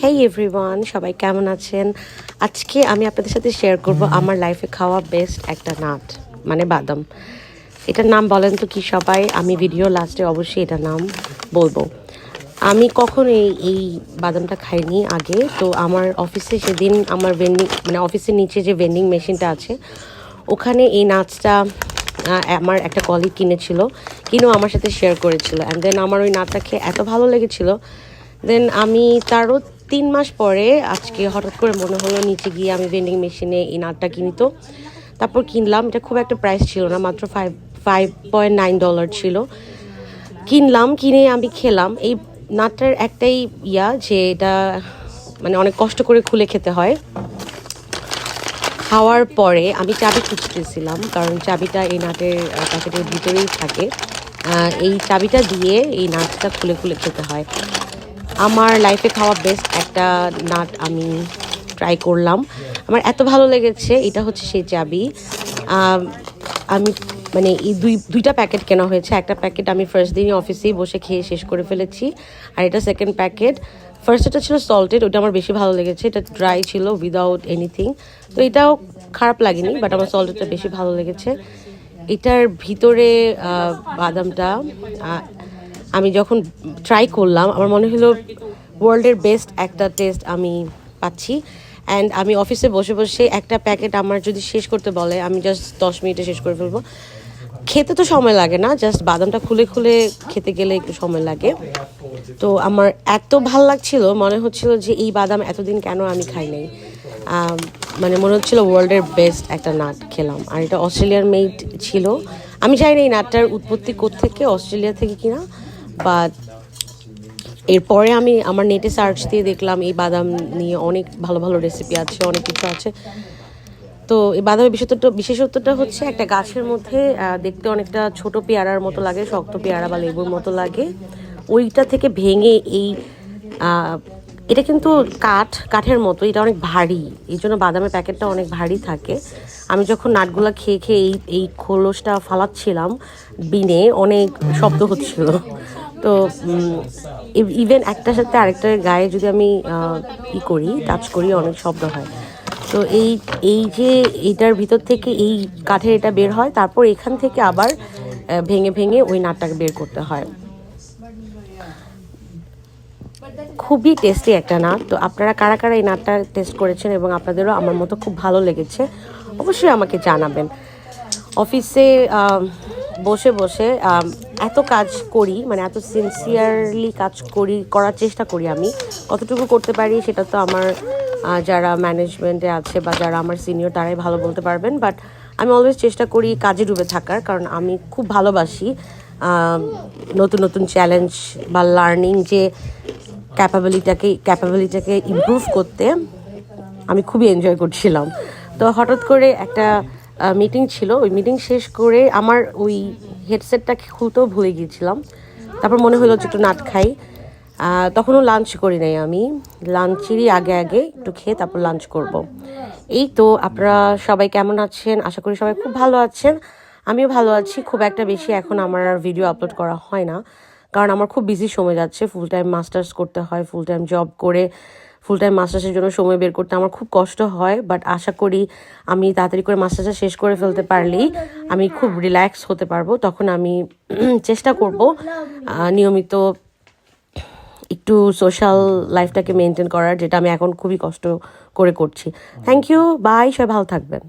হেই everyone সবাই কেমন আছেন? আজকে আমি আপনাদের সাথে শেয়ার করব আমার লাইফে খাওয়া বেস্ট একটা নাট মানে বাদাম। এটার নাম বলেন তো কি সবাই? আমি ভিডিও লাস্টে অবশ্যই এটার নাম বলব। আমি কখনো এই এই বাদামটা খাইনি আগে। তো আমার অফিসে সেদিন আমার ভেন্ডিং মানে অফিসের নিচে যে ভেন্ডিং মেশিনটা আছে, ওখানে এই নাচটা আমার একটা কলিগ কিনেছিল। কিনেও আমার সাথে শেয়ার করেছিল। অ্যান্ড দেন আমার ওই নাচটা খেয়ে এত ভালো লেগেছিল। দেন আমি তারও তিন মাস পরে আজকে হঠাৎ করে মনে হলো নিচে গিয়ে আমি ভেন্ডিং মেশিনে এই নাটটা কিনি তো। তারপর কিনলাম, এটা খুব একটা প্রাইস ছিল না, মাত্র five five point nine dollar ছিল। কিনলাম, কিনে আমি খেলাম। এই নাটটার একটাই ইয়া যে এটা মানে অনেক কষ্ট করে খুলে খেতে হয়। খাওয়ার পরে আমি চাবি খুঁজতেছিলাম, কারণ চাবিটা এই নাটের প্যাকেটের ভিতরেই থাকে। এই চাবিটা দিয়ে এই নাটটা খুলে খুলে খেতে হয়। আমার লাইফে খাওয়া বেস্ট একটা নাট আমি ট্রাই করলাম। আমার এত ভালো লেগেছে, এটা হচ্ছে সেই চাবি। আমি মানে এই দুই, দুইটা প্যাকেট কেনা হয়েছে। একটা প্যাকেট আমি ফার্স্ট দিনই অফিসেই বসে খেয়ে শেষ করে ফেলেছি, আর এটা সেকেন্ড প্যাকেট ফার্স্ট এটা ছিল সল্টেড ওটা আমার বেশি ভালো লেগেছে। এটা ড্রাই ছিল উইদাউট এনিথিং তো এটাও খারাপ লাগেনি বাট আমার সল্টেডটা বেশি ভালো লেগেছে। এটার ভিতরে বাদামটা আমি যখন ট্রাই করলাম, আমার মনে হলো ওয়ার্ল্ডের বেস্ট একটা টেস্ট আমি পাচ্ছি। অ্যান্ড আমি অফিসে বসে বসে একটা প্যাকেট আমার যদি শেষ করতে বলে, আমি জাস্ট দশ মিনিটে শেষ করে ফেলব। খেতে তো সময় লাগে না জাস্ট বাদামটা খুলে খুলে খেতে গেলে একটু সময় লাগে। তো আমার এত ভালো লাগছিল, মনে হচ্ছিল যে এই বাদাম এতদিন কেন আমি খাই নাই। মানে মনে হচ্ছিল ওয়ার্ল্ডের বেস্ট একটা নাট খেলাম। আর এটা অস্ট্রেলিয়ার মেড ছিল। আমি জানি না এই নাটটার উৎপত্তি থেকে অস্ট্রেলিয়া থেকে কিনা। বাট এরপরে আমি আমার নেটে সার্চ দিয়ে দেখলাম, এই বাদাম নিয়ে অনেক ভালো ভালো রেসিপি আছে, অনেক কিছু আছে। তো এই বাদামের বিশেষত্বটা বিশেষত্বটা হচ্ছে একটা গাছের মধ্যে দেখতে অনেকটা ছোট পেয়ারার মতো লাগে, শক্ত পেয়ারা বা লেবুর মতো লাগে। ওইটা থেকে ভেঙে এই এটা কিন্তু কাঠ, কাঠের মতো, এটা অনেক ভারী। এই জন্য বাদামের প্যাকেটটা অনেক ভারী থাকে। আমি যখন নাটগুলা খেয়ে খেয়ে এই এই খোলসটা ফালাচ্ছিলাম, বিনে অনেক শব্দ হচ্ছিল। তো ইভেন একটার সাথে আরেকটার গায়ে যদি আমি ই করি টাচ করি, অনেক শব্দ হয়। তো এই এই যে এইটার ভিতর থেকে এই কাঠের এটা বের হয়, তারপর এখান থেকে আবার ভেঙে ভেঙে ওই নাটটাকে বের করতে হয়। খুবই টেস্টি একটা নাট। তো আপনারা কারা কারা এই নাটটা টেস্ট করেছেন এবং আপনাদেরও আমার মতো খুব ভালো লেগেছে, অবশ্যই আমাকে জানাবেন। অফিসে বসে বসে এত কাজ করি মানে এত সিনসিয়ারলি কাজ করি, করার চেষ্টা করি আমি। কতটুকু করতে পারি সেটা তো আমার যারা ম্যানেজমেন্টে আছে বা যারা আমার সিনিয়র তারাই ভালো বলতে পারবেন। বাট আমি অলওয়েজ চেষ্টা করি কাজে ডুবে থাকার, কারণ আমি খুব ভালোবাসি নতুন নতুন চ্যালেঞ্জ বা লার্নিং যে ক্যাপাবিলিটাকে ক্যাপাবিলিটাকে ইমপ্রুভ করতে। আমি খুবই এনজয় করছিলাম। তো হঠাৎ করে একটা মিটিং ছিল। ওই মিটিং শেষ করে আমার ওই হেডসেটটা খুলতেও ভুলে গিয়েছিলাম। তারপর মনে হলো যে একটু নাট খাই। তখনও লাঞ্চ করি নাই আমি। লাঞ্চেরই আগে আগে একটু খেয়ে তারপর লাঞ্চ করব। এই তো আপনারা সবাই কেমন আছেন? আশা করি সবাই খুব ভালো আছেন। আমিও ভালো আছি। খুব একটা বেশি এখন আমার আর ভিডিও আপলোড করা হয় না। কারণ আমার খুব বিজি সময় যাচ্ছে। ফুল টাইম মাস্টার্স করতে হয় ফুল টাইম জব করে। ফুল টাইম মাস্টার্সের জন্য সময় বের করতে আমার খুব কষ্ট হয় বাট আশা করি আমি তাড়াতাড়ি করে মাস্টার্সটা শেষ করে ফেলতে পারলেই আমি খুব রিল্যাক্স হতে পারব। তখন আমি চেষ্টা করব নিয়মিত একটু সোশ্যাল লাইফটাকে মেনটেন করার, যেটা আমি এখন খুবই কষ্ট করে করছি। থ্যাংক ইউ বাই সবাই ভালো থাকবেন।